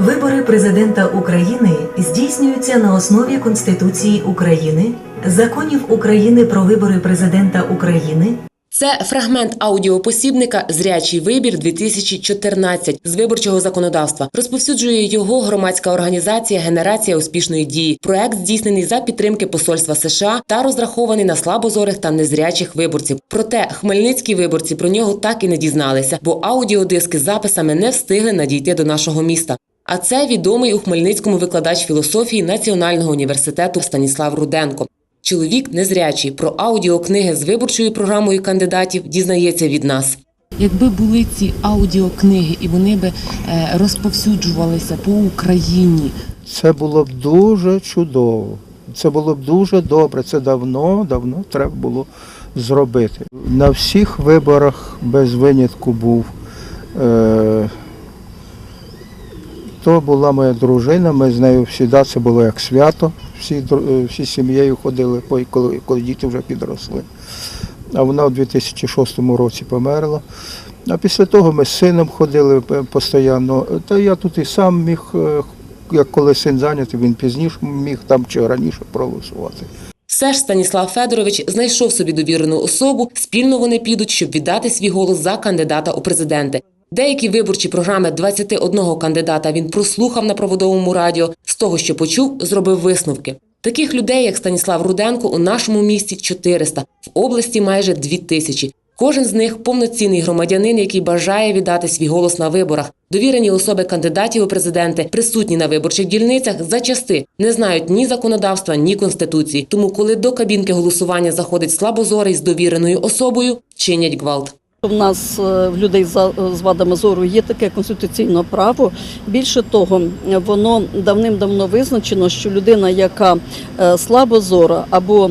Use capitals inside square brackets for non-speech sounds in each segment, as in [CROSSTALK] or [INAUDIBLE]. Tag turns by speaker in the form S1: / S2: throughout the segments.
S1: Вибори президента України здійснюються на основі Конституції України, законів України про вибори президента України
S2: Це фрагмент аудіопосібника Зрячий вибір 2014 з виборчого законодавства. Розповсюджує його громадська організація Генерація успішної дії. Проект здійснений за підтримки Посольства США та розрахований на слабозорих та незрячих виборців. Проте хмельницькі виборці про нього так і не дізналися, бо аудіодиски з записами не встигли надійти до нашого міста. А це відомий у Хмельницькому викладач філософії Національного університету Станіслав Руденко. Чоловік незрячий про аудіокниги з виборчою програмою кандидатів дізнається від нас.
S3: Якби були ці аудіокниги і вони би е, розповсюджувалися по Україні,
S4: Це було б дуже чудово. Це було б дуже добре. Це давно, давно треба було зробити. На всіх виборах без винятку був. Е, то була моя дружина, ми з нею завжди це було як свято. Всі, е, всі сім'єю ходили, коли, коли діти вже підросли. А вона у 2006 році померла. А після того ми з сином ходили е, постійно. Та я тут і сам міг, е, як коли син зайнятий, він пізніше міг там чи раніше проголосувати.
S2: Все ж Станіслав Федорович знайшов собі довірену особу. Спільно вони підуть, щоб віддати свій голос за кандидата у президенти. Деякі виборчі програми 21 кандидата він прослухав на проводовому радіо. З того, що почув, зробив висновки. Таких людей, як Станіслав Руденко, у нашому місті 400, в області майже 2 тисячі. Кожен з них повноцінний громадянин, який бажає віддати свій голос на виборах. Довірені особи кандидатів у президенти, присутні на виборчих дільницях, зачасти не знають ні законодавства, ні конституції. Тому, коли до кабінки голосування заходить слабозорий з довіреною особою, чинять гвалт.
S5: У нас е, в людей за- з вадами зору є таке конституційне право. Більше того, воно давним-давно визначено, що людина, яка е, слабозора або е,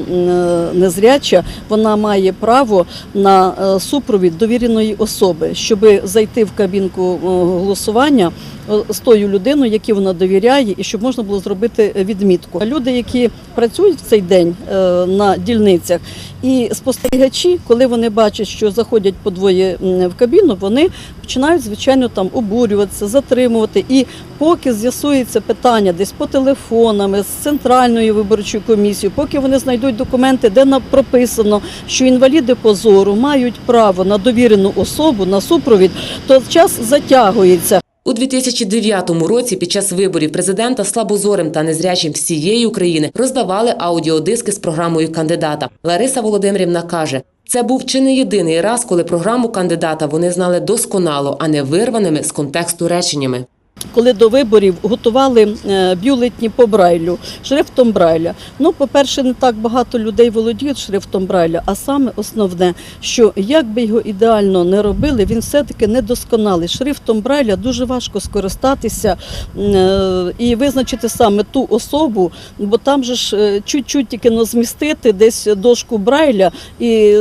S5: незряча, вона має право на е, супровід довіреної особи, щоб зайти в кабінку е, голосування е, з тою людиною, якій вона довіряє, і щоб можна було зробити відмітку. Люди, які працюють в цей день е, на дільницях, і спостерігачі, коли вони бачать, що заходять по двоє в кабіну, вони починають звичайно там обурюватися, затримувати. І поки з'ясується питання десь по телефонами з центральною виборчою комісією, поки вони знайдуть документи, де прописано, що інваліди по зору мають право на довірену особу, на супровід, то час затягується.
S2: У 2009 році під час виборів президента слабозорим та незрячим всієї України роздавали аудіодиски з програмою кандидата. Лариса Володимирівна каже, це був чи не єдиний раз, коли програму кандидата вони знали досконало, а не вирваними з контексту реченнями.
S5: Коли до виборів готували е, бюлетні по Брайлю, шрифтом Брайля. Ну, по-перше, не так багато людей володіють шрифтом Брайля, а саме основне, що як би його ідеально не робили, він все-таки недосконалий. Шрифтом Брайля дуже важко скористатися е, і визначити саме ту особу, бо там же ж е, чуть-чуть тільки но змістити десь дошку Брайля і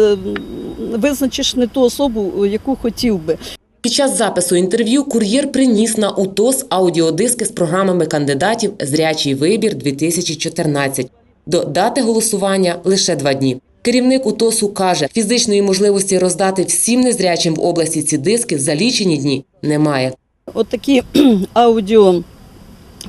S5: визначиш не ту особу, яку хотів би.
S2: Під час запису інтерв'ю кур'єр приніс на УТОС аудіодиски з програмами кандидатів Зрячий вибір 2014 До дати голосування лише два дні. Керівник УТОСу каже, фізичної можливості роздати всім незрячим в області ці диски за лічені дні немає.
S5: От такі [CLEARS THROAT] аудіо.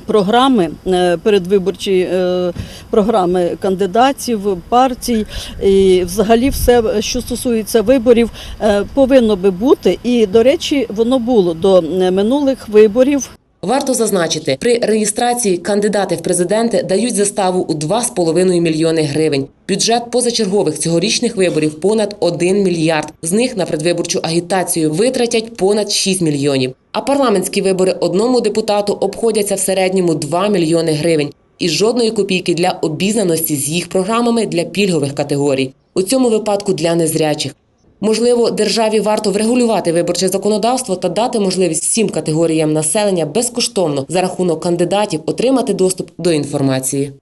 S5: Програми е, передвиборчі е, програми кандидатів, партій і взагалі все, що стосується виборів, е, повинно би бути. І до речі, воно було до минулих виборів.
S2: Варто зазначити, при реєстрації кандидати в президенти дають заставу у 2,5 мільйони гривень. Бюджет позачергових цьогорічних виборів понад 1 мільярд. З них на предвиборчу агітацію витратять понад 6 мільйонів. А парламентські вибори одному депутату обходяться в середньому 2 мільйони гривень. І жодної копійки для обізнаності з їх програмами для пільгових категорій. У цьому випадку для незрячих. Можливо, державі варто врегулювати виборче законодавство та дати можливість всім категоріям населення безкоштовно за рахунок кандидатів отримати доступ до інформації.